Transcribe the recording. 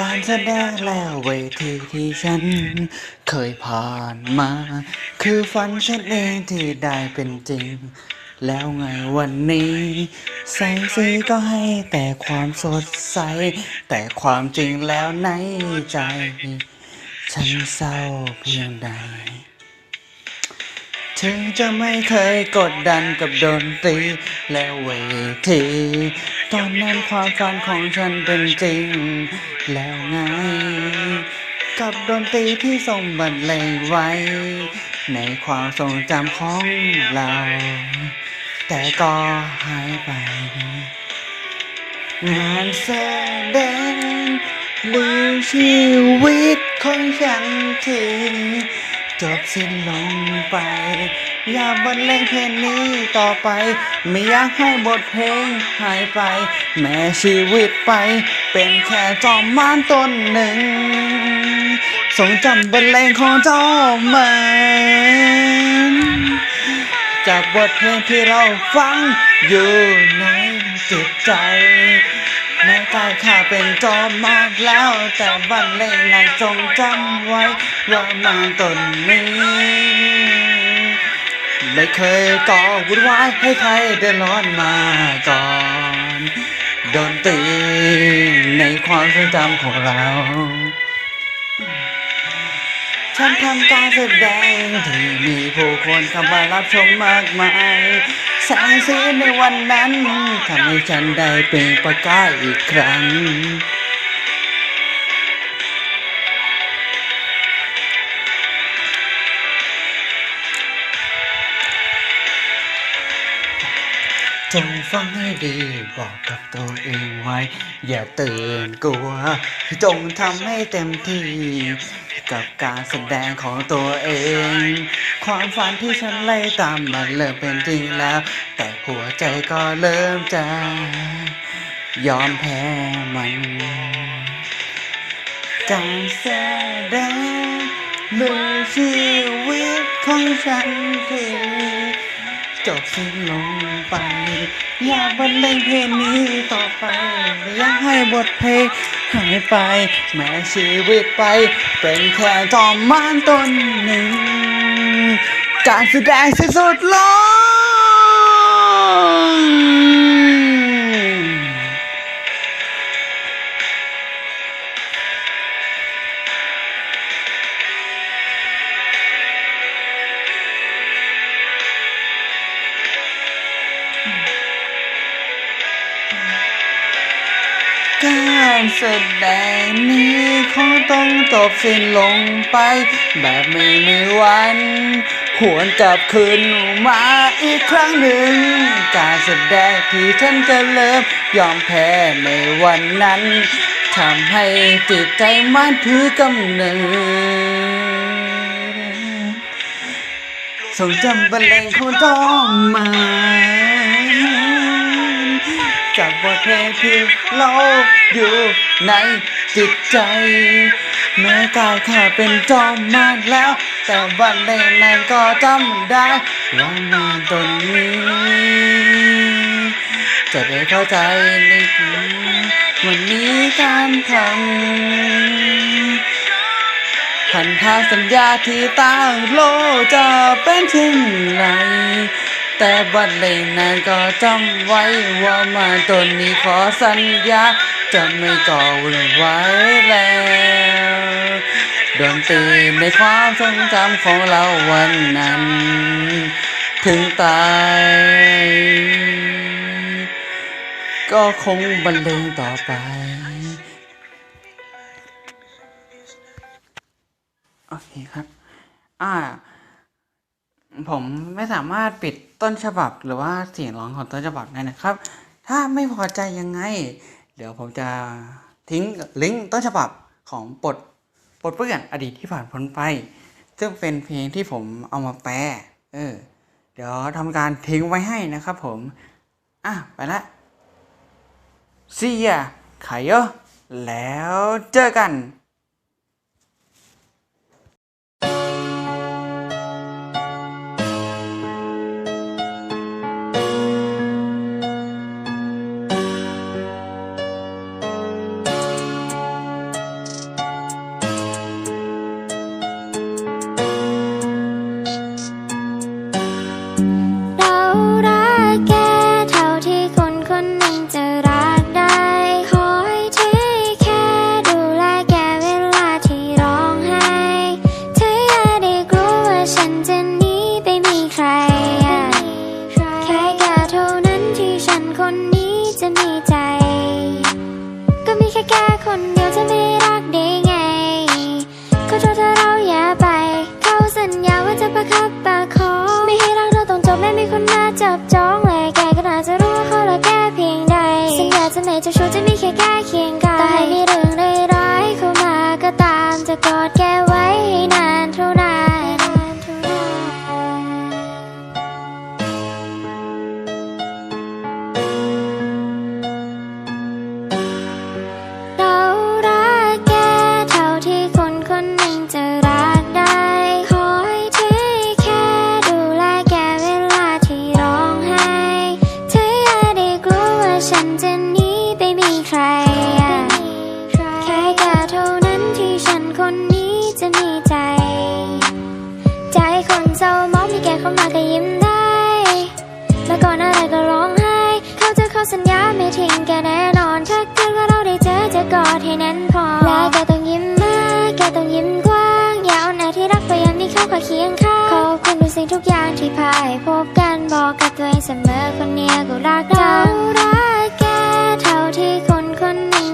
การแสดงแล้วเวทีที่ฉัน เคยผ่านมา คือฝันฉันเองที่ได้เป็นจริง แล้วไงวันนี้ แสงสีก็ให้แต่ความสดใส แต่ความจริงแล้วในใจ ฉันเศร้าเพียงใด ถึงจะไม่เคยกดดันกับดนตรีและเวที ตอนนั้นความฝันของฉันเป็นจริง แล้วไง กับดนตรีที่ทรงบรรเลงไว้ ในความทรงจำของเรา แต่ก็หายไป งานแสดงหรือชีวิตของฉันที่จบสิ้นลงไป อย่าบรรเลงเพลงนี้ต่อไป ไม่อยากให้บทเพลงหายไป แม้ชีวิตไป เป็นแค่จอมมานต้นหนึ่งทรงจำบรรเลงของเจ้ามือนจากบทเพลงที่เราฟังอยู่ในจิตใจแม้กายข้าเป็นจอมมากแล้ว แต่บรรเลงนั้นจงจำไว้ว่ามาตนนี้ ไม่เคยก่อวุ่นวายให้ใครเดือดร้อนมาก่อนโดนตีในความทรงจำของเราฉันทำการแสดงที่มีผู้คนเข้ามารับชมมากมายแสงสีในวันนั้นทำให้ฉันได้เปล่งประกายอีกครั้ง จงฟังให้ดีบอกกับตัวเองไว้ อย่าตื่นกลัว จงทำให้เต็มที่ กับการแสดงของตัวเอง ความฝันที่ฉันไล่ตามมันเริ่มเป็นจริงแล้ว แต่หัวใจก็เริ่มจะ ยอมแพ้มัน การแสดงมือชีวิตของฉันที่ จบสิ้นลงไป อย่าบรรเลงเพลงนี้ต่อไปอย่าให้บทเพลงหายไป แม้ชีวิตไป เป็นแค่จอมมานต้นหนึ่ง การแสดงสุดลงารแสดงนี้คงต้องจบสิ้นลงไป แบบไม่มีวัน หวนกลับคืนมาอีกครั้งหนึ่ง การแสดงที่ฉันจะเริ่มยอมแพ้ในวันนั้นทำให้จิตใจมันถือกำเนิดทรงจำบรรเลงของจอมมา กบทเพลงที่เราอยู่ในจิตใจแม้กายข้าเป็นจอมมากแล้ว แต่วันเล่นนั้นก็จำได้ว่ามาตนนี้ จะได้เข้าใจในวันนี้การทำพันธสัญญาที่ตั้งโลกจะเป็นเช่นไร แต่บัดเลงนั้นก็จำไว้ว่ามาตนนี้ขอสัญญา จะไม่ก่อวุ่นวายแล้วดนตรีในความทรงจำของเราวันนั้น ถึงตาย ก็คงบรรเลงต่อไปโอเคครับ อ่า ผมไม่สามารถปิดต้นฉบับหรือว่าเสียงร้องของต้นฉบับได้นะครับ ถ้าไม่พอใจยังไง เดี๋ยวผมจะทิ้งลิงก์ต้นฉบับของปลดปลดเปลื้อนอดีตที่ผ่านพ้นไป ซึ่งเป็นเพลงที่ผมเอามาแปลเออ เดี๋ยวทำการทิ้งไว้ให้นะครับผม อะ ไปละเสียขายเยอะแล้วเจอกัน สัญญาจะไม่เจะชู้จะมีแค่แค่เคียงกายแต่ให้มีเรื่องร้ายๆเข้ามาก็ตามจะกอดแกไว้ให้นานเท่า ใครแค่แกเท่านั้นที่ฉันคนนี้จะมีใจ ใจคนเศร้ามองมีแกเข้ามาก็ยิ้มได้ แล้วก่อนอะไรก็ร้องไห้ เขาจะขอสัญญาไม่ทิ้งแกแน่นอนถ้าเกิดว่าเราได้เจอจะกอดให้แน่นพอและแกต้องยิ้มมากแกต้องยิ้มกว้างอย่าเอาหน้าที่รักไปย้ำที่เขาขอเคียงข้างขอบคุณทุกสิ่งทุกอย่างที่พาให้พบกันบอกกับตัวเองเสมอคนเนี้ยกูรักเรารักแกเท่าที่คน one